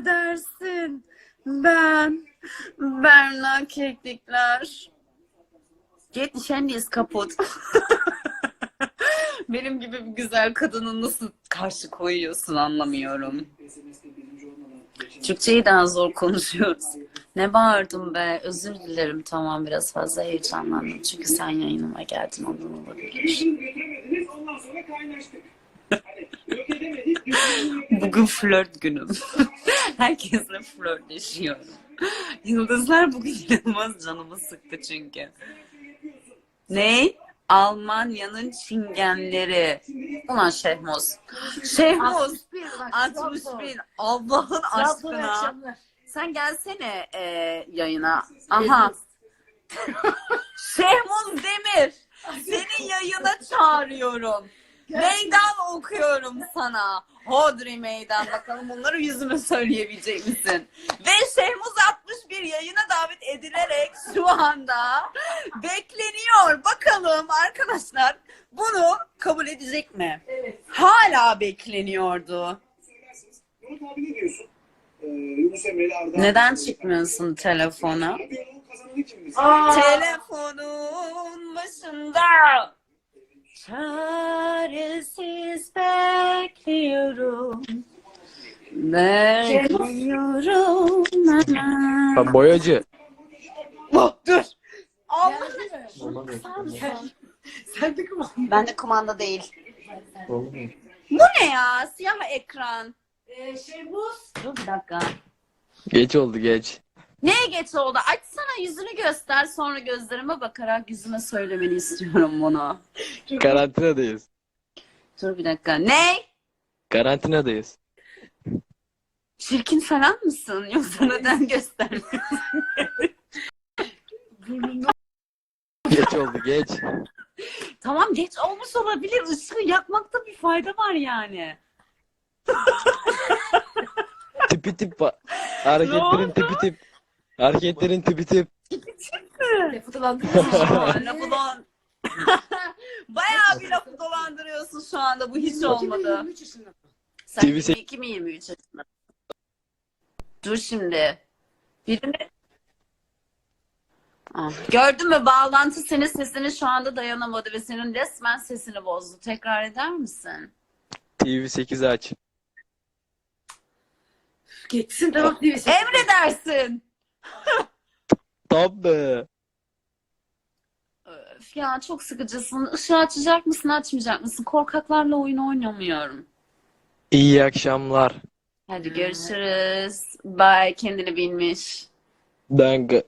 Emredersin. Ben Berna Keklikler. Get nişanlıyız kaput. Benim gibi bir güzel kadını nasıl karşı koyuyorsun anlamıyorum. Türkçeyi daha zor konuşuyoruz. Ne bağırdım be? Özür dilerim. Tamam biraz fazla heyecanlandım. Çünkü sen yayınıma geldin ondan olabilir. Bugün flört günüm. Herkesle flörtleşiyorum. Yıldızlar bugün inanılmaz canımı sıktı çünkü. Ne? Almanya'nın çingenleri. Ulan Şehmoz. Şehmoz. 61 bak. 60 Trabzon. bin. Allah'ın aşkına. Sen gelsene e, yayına. Aha. Şehmoz Demir. Seni yayına çağırıyorum. Meydan okuyorum sana. Hodri meydan. Bakalım bunları yüzüme söyleyebilecek misin? Ve Şehmuz 61 yayına davet edilerek şu anda bekleniyor. Bakalım arkadaşlar bunu kabul edecek mi? Evet. Hala bekleniyordu. Söylersiniz. Ee, Yunus Emre'li Arda. Neden çıkmıyorsun telefona? Kazananı kim? Aa, Telefonun başında çaresiz bekliyorum. Bekliyorum hemen. Ha, boyacı. Oh, dur. Allah. Sen de kumanda. Ben de kumanda değil. Bu ne ya? Siyah ekran. Ee, şey buz. Dur bir dakika. Geç oldu geç. Neye geç oldu? Açsana yüzünü göster sonra gözlerime bakarak yüzüme söylemeni istiyorum bunu. Karantinadayız. Dur bir dakika. Ne? Karantinadayız. Çirkin falan mısın? Yoksa neden göstermiyorsun? Geç oldu geç. tamam geç olmuş olabilir. Işığı yakmakta bir fayda var yani. Tipi tip Hareketlerin tipi tip. Hareketlerin tipi tip. Lafı dolandın. Aa, lafı dolan... Bayağı bir lafı dolandırıyorsun şu anda. Bu hiç olmadı. 23 yaşında. Sen TV 22 mi 23 yaşında? Dur şimdi. Birini... Ah, Gördün mü bağlantı senin sesini şu anda dayanamadı ve senin resmen sesini bozdu. Tekrar eder misin? TV8 aç. Geçsin tamam değil mi? Tabii. Öf ya çok sıkıcısın. Işığı açacak mısın açmayacak mısın? Korkaklarla oyun oynamıyorum. İyi akşamlar. Hadi görüşürüz. Bye. Kendini bilmiş. Dangı.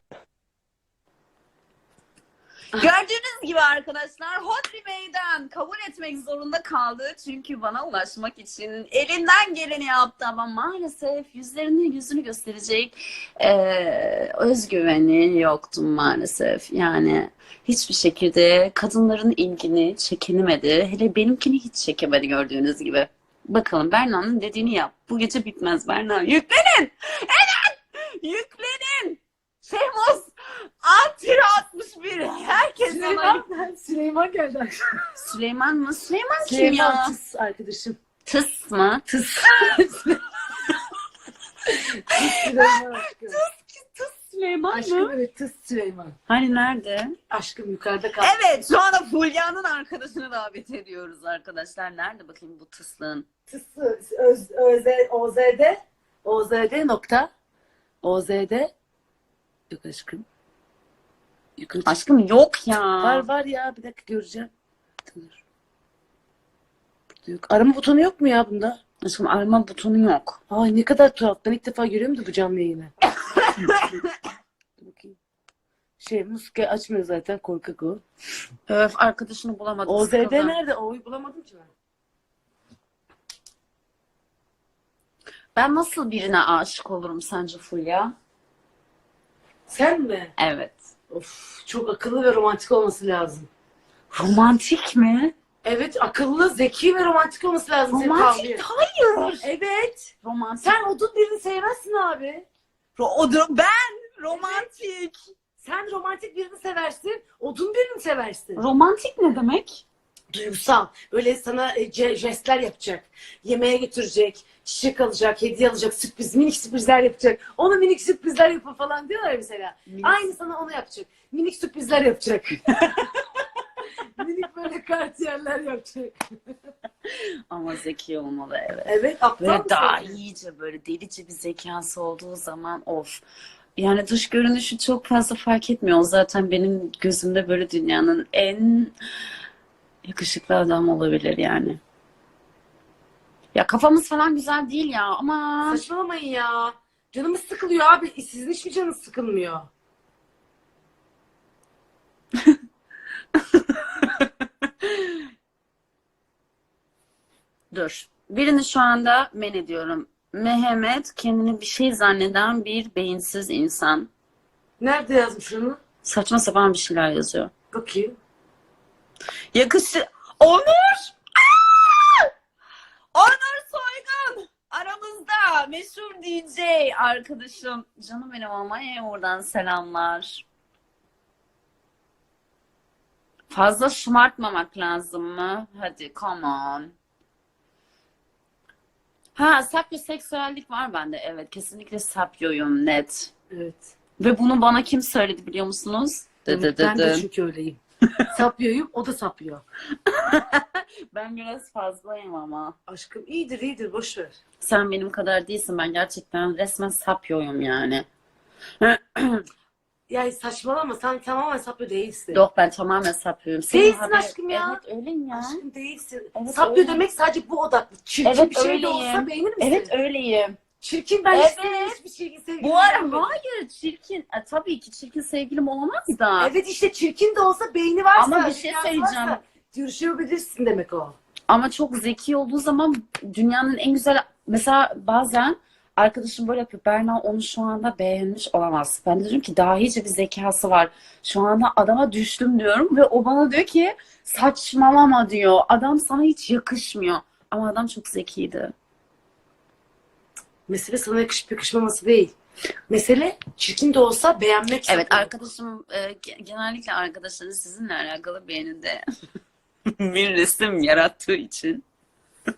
Gördüğünüz gibi arkadaşlar Hodri Meydan kabul etmek zorunda kaldı. Çünkü bana ulaşmak için elinden geleni yaptı ama maalesef yüzlerini yüzünü gösterecek eee, özgüveni yoktu maalesef. Yani hiçbir şekilde kadınların ilgini çekinemedi. Hele benimkini hiç çekemedi gördüğünüz gibi. Bakalım Berna'nın dediğini yap. Bu gece bitmez Berna. Yüklenin! Evet! Yüklenin! Şehmoz! Antira 61. Herkes ona... Süleyman, Süleyman geldi akşam. Süleyman mı? Süleyman kim Süleyman ya? Tıs arkadaşım. Tıs mı? Tıs. Süleyman aşkım. Tıs Süleyman Aşkım mı? evet Tıs Süleyman. Hani nerede? Aşkım yukarıda kaldı. Evet şu anda Fulya'nın arkadaşını davet ediyoruz arkadaşlar. Nerede bakayım bu tıslığın? Tıs öz, öz, OZD OZD nokta OZD yok aşkım. Yukarı çık. Aşkım yok ya. Var var ya bir dakika göreceğim. Dur. Burada yok. Arama butonu yok mu ya bunda? Aşkım arama butonu yok. Ay ne kadar tuhaf. Ben ilk defa görüyorum da bu canlı yayını. Dur bakayım. Şey muske açmıyor zaten korkak o. Öf arkadaşını bulamadım. OZD sıkıldım. nerede? O'yu bulamadım ki ben. Ben nasıl birine aşık olurum sence Fulya? Sen mi? Evet. Of çok akıllı ve romantik olması lazım. Romantik mi? Evet akıllı, zeki ve romantik olması lazım senin Romantik hayır. Evet. Romantik. Sen odun birini sevmezsin abi. Ro- o da- ben romantik. Sen romantik birini seversin, odun birini seversin. Romantik ne demek? Duygusal. Böyle sana e, jestler yapacak. Yemeğe götürecek. Çiçek alacak, hediye alacak, sürpriz, minik sürprizler yapacak. Ona minik sürprizler yapın falan diyorlar mesela. Aynı sana onu yapacak. Minik sürprizler yapacak. minik böyle kartiyerler yapacak. Ama zeki olmalı evet. Evet, aptal Böyle daha iyice böyle delice bir zekası olduğu zaman of. Yani dış görünüşü çok fazla fark etmiyor. O zaten benim gözümde böyle dünyanın en yakışıklı adam olabilir yani. Ya kafamız falan güzel değil ya ama Saçmalamayın ya. Canımız sıkılıyor abi. Sizin hiç mi canınız sıkılmıyor? dur. Birini şu anda men ediyorum. Mehmet kendini bir şey zanneden bir beyinsiz insan. Nerede yazmış onu? Saçma sapan bir şeyler yazıyor. Bakayım. Yakışı... Onur! Aa! Onur Soygun! Aramızda meşhur DJ arkadaşım. Canım benim Almanya'ya oradan selamlar. Fazla şımartmamak lazım mı? Hadi come on. Ha sapyoseksüellik var bende. Evet kesinlikle sapyoyum net. Evet. Ve bunu bana kim söyledi biliyor musunuz? Dı dı dı ben de dı. çünkü öyleyim. Sapıyoryum, o da sapıyor. Ben biraz fazlayım ama. Aşkım iyidir iyidir boş ver. Sen benim kadar değilsin. Ben gerçekten resmen sapyoyum yani. Yani saçmalama sen tamamen sapıyor değilsin. Yok ben tamamen sapıyorum. Senin Değilsin haber- aşkım ya. Evet öyleyim ya. Aşkım değilsin. Evet, sapıyor öyle. demek sadece bu odaklı. Çirkin Evet, bir şey de öyleyim. olsa beğenir misin? Evet öyleyim. Çirkin ben Evet. istemiyorum hiçbir çirkin sevgilim. Bu ara hayır çirkin. E, tabii ki çirkin sevgilim olamaz da. Evet işte çirkin de olsa beyni varsa. Ama bir şey söyleyeceğim. varsa Görüşebilirsin demek o. Ama çok zeki olduğu zaman dünyanın en güzel mesela bazen arkadaşım böyle yapıyor. Berna onu şu anda beğenmiş olamaz. Ben de diyorum ki dahice bir zekası var. Şu anda adama düştüm diyorum ve o bana diyor ki saçmalama diyor. Adam sana hiç yakışmıyor. Ama adam çok zekiydi. Mesele sana yakışıp yakışmaması değil. Mesele çirkin de olsa beğenmek. Evet sapıyor. arkadaşım e, ge- genellikle arkadaşları sizinle alakalı beğeninde bir resim yarattığı için.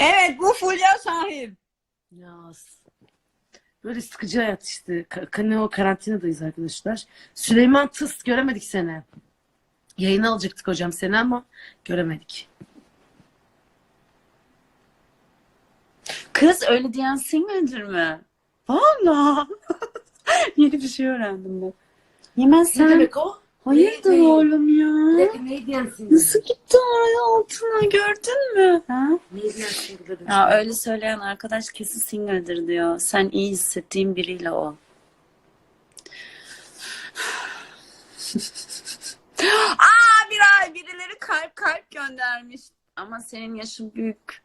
evet bu Fulya Şahin. Ya böyle sıkıcı hayat işte. Ka- Kane o karantinadayız arkadaşlar. Süleyman Tıs göremedik seni. Yayına alacaktık hocam seni ama göremedik. Kız öyle diyen singerdir mi? Valla. Yeni bir şey öğrendim ben. Yemez Ne sen. demek o? Hayırdır Ne- ne- oğlum ya? Ne, ne diyensin? Nasıl gitti oraya altına gördün mü? Ha? Ne diyensin? Ya öyle söyleyen arkadaş kesin singerdir diyor. Sen iyi hissettiğin biriyle ol. Aa bir ay birileri kalp kalp göndermiş. Ama senin yaşın büyük.